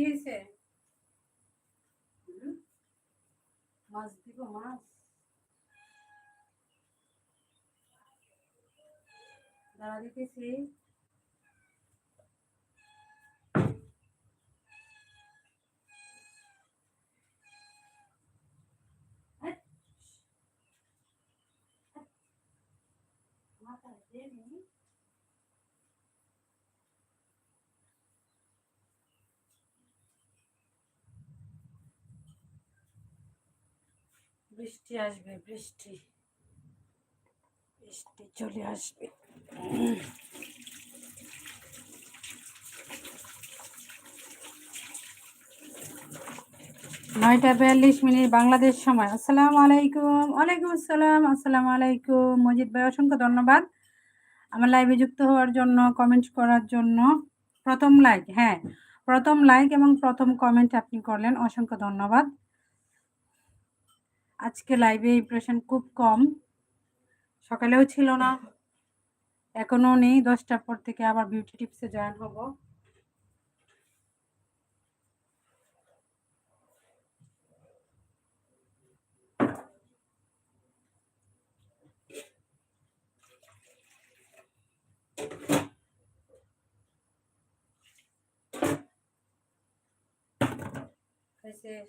কি হয়েছে মাছ দিব মাছ দাঁড়া দিতেছি মাথা দেবে বৃষ্টি আসবে, বৃষ্টি। বৃষ্টি চলে আসবে। নয়টা বিয়াল্লিশ মিনিট বাংলাদেশ সময়। আসসালামু আলাইকুম। ওয়ালাইকুম আসসালাম। আসসালামু আলাইকুম। মজিদ ভাই, অসংখ্য ধন্যবাদ। আমার লাইভে যুক্ত হওয়ার জন্য কমেন্ট করার জন্য। প্রথম লাইক হ্যাঁ। প্রথম লাইক এবং প্রথম কমেন্ট আপনি করলেন। অসংখ্য ধন্যবাদ। আজকে লাইভে ইমপ্রেশন খুব কম। সকালেও ছিল না। এখনও নেই। দশটার পর থেকে আবার বিউটি টিপসে জয়েন হব। খাইছিস?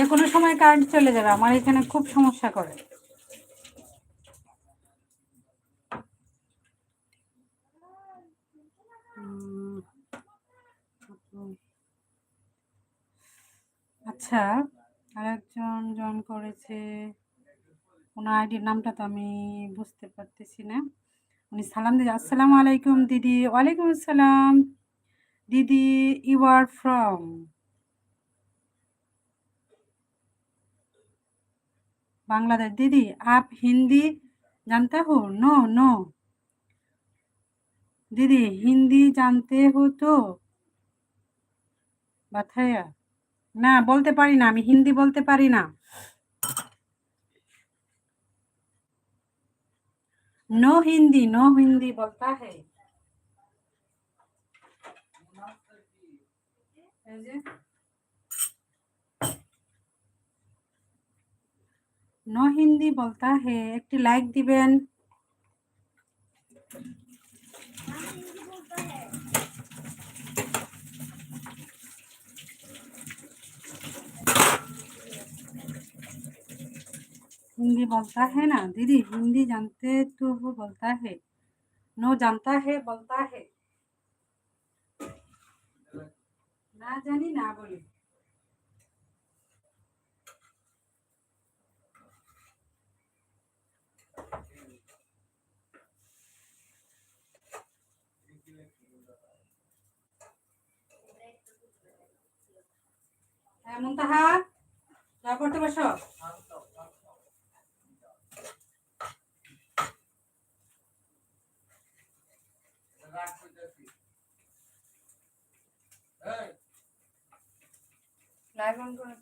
যে কোনো সময় কারেন্ট চলে যাবে, আমার এখানে খুব সমস্যা করে। আচ্ছা আরেকজন জন করেছে। ওনার আইডির নামটা তো আমি বুঝতে পারতেছি না। উনি সালাম দিদি আসসালামু আলাইকুম দিদি। ওয়ালাইকুম আসসালাম। দিদি ইউ আর ফ্রম बांग्लादेश दीदी आप हिंदी जानते हो नो नो दीदी हिंदी जानते हो तो बताया না বলতে পারি না আমি হিন্দি বলতে পারি না नो हिंदी नो हिंदी बोलता है এই যে, नो हिंदी बोलता है एक लाइक दिबेन हिंदी बोलता है ना दीदी हिंदी जानते तो वो बोलता है नो जानता है बोलता है ना जानी ना बोली হ্যাঁ মুনতাহা যা পড়তে বসো। লাইভ অন করে